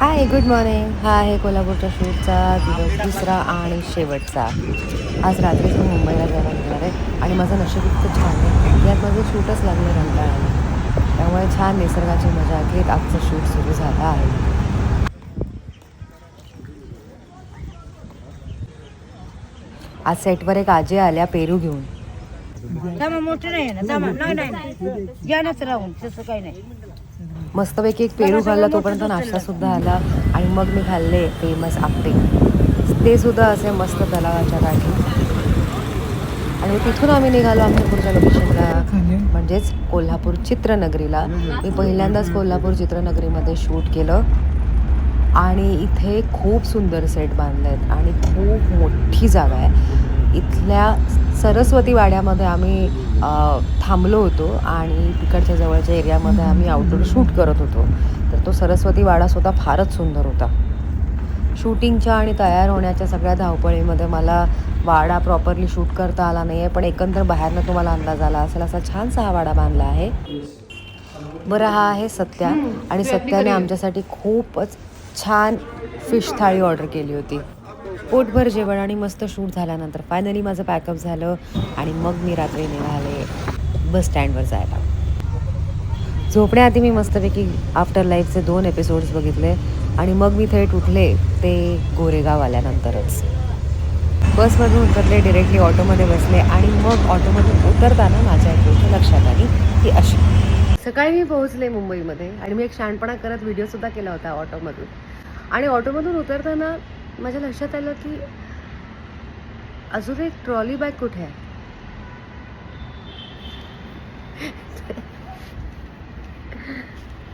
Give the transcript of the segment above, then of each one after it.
Hi good morning हा आहे कोल्हापूरच्या शूटचा दिवस दुसरा आणि शेवटचा. आज रात्रीच मी मुंबईला जायला निघणार आहे आणि माझं नशीब इतकं छान आहे. यात माझं शूटच लागलं रंकाळ्याला त्यामुळे छान निसर्गाची मजा घेत आजचं शूट सुरू झालं आहे. आज सेटवर एक आजी आल्या पेरू घेऊन. मोठे नाही ना? ज्ञानच राहून. तसं काही नाही. मस्तपैकी एक पेरू खाल्ला तोपर्यंत नाश्ता सुद्धा आला आणि मग मी खाल्ले फेमस आपटे ते सुद्धा असे मस्त तलावाच्या काठी. आणि तिथून आम्ही निघालो आमच्या पुढच्या लोकेशनला म्हणजेच कोल्हापूर चित्रनगरीला. मी पहिल्यांदाच कोल्हापूर चित्रनगरीमध्ये शूट केलं. आणि इथे खूप सुंदर सेट बांधले आहेत आणि खूप मोठी जागा आहे. इथल्या सरस्वती वाड्यामध्ये आम्ही थांबलो होतो आणि तिकडच्या जवळच्या एरियामध्ये आम्ही आउटडोर शूट करत होतो. तर तो सरस्वती वाडा सुद्धा फारच सुंदर होता. शूटिंगच्या आणि तयार होण्याच्या सगळ्या धावपळीमध्ये मला वाडा प्रॉपरली शूट करता आला नाही आहे पण एकंदर बाहेरनं तुम्हाला अंदाज आला असेल असा छानसा हा वाडा बांधला आहे. बरं हा आहे सत्या आणि सत्याने आमच्यासाठी खूपच छान फिश थाळी ऑर्डर केली होती. पोटभर जेवण आणि मस्त शूट झाल्यानंतर फायनली माझं पॅकअप झालं आणि मग मी रात्री निघाले बस स्टँडवर जायला. झोपण्याआधी मी मस्तपैकी आफ्टर लाईफचे दोन एपिसोड्स बघितले आणि मग मी थेट उठले ते गोरेगाव आल्यानंतरच. बसमधून उतरले डिरेक्टली ऑटोमध्ये बसले आणि मग ऑटोमधून उतरताना माझ्या एक गोष्ट लक्षात आली ती अशी. सकाळी मी पोहोचले मुंबईमध्ये आणि मी एक शहाणपणा करत व्हिडिओसुद्धा केला होता ऑटोमधून आणि ऑटोमधून उतरताना माझ्या लक्षात आलं की अजून एक ट्रॉली बॅग कुठे आहे?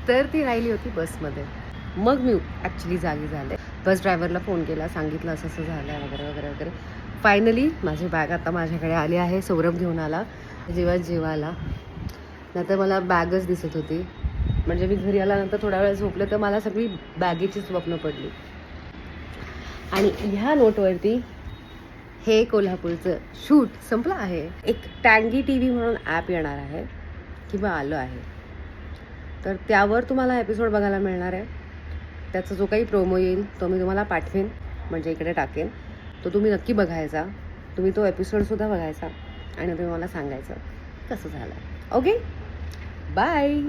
तर ती राहिली होती बसमध्ये. मग मी ॲक्च्युली जागी झाले. बस ड्रायव्हरला फोन केला सांगितलं असं असं झालं आहे वगैरे वगैरे वगैरे. फायनली माझी बॅग आता माझ्याकडे आली आहे सौरभ घेऊन आला. जेव्हा जेवायला. नाहीतर मला बॅगच दिसत होती. म्हणजे मी घरी आल्यानंतर थोडा वेळ झोपले तर मला सगळी बॅगेची स्वप्न पडली. आणि ह्या नोटवरती हे कोल्हापूरचं शूट संपलं आहे. एक टँगी टी व्ही म्हणून ॲप येणार आहे किंवा आलं आहे. तर त्यावर तुम्हाला एपिसोड बघायला मिळणार आहे. त्याचा जो काही प्रोमो येईल तो मी तुम्हाला पाठवेन म्हणजे इकडे टाकेन. तो तुम्ही नक्की बघायचा. तुम्ही तो एपिसोडसुद्धा बघायचा आणि तुम्ही मला सांगायचं कसं झालं ओके बाय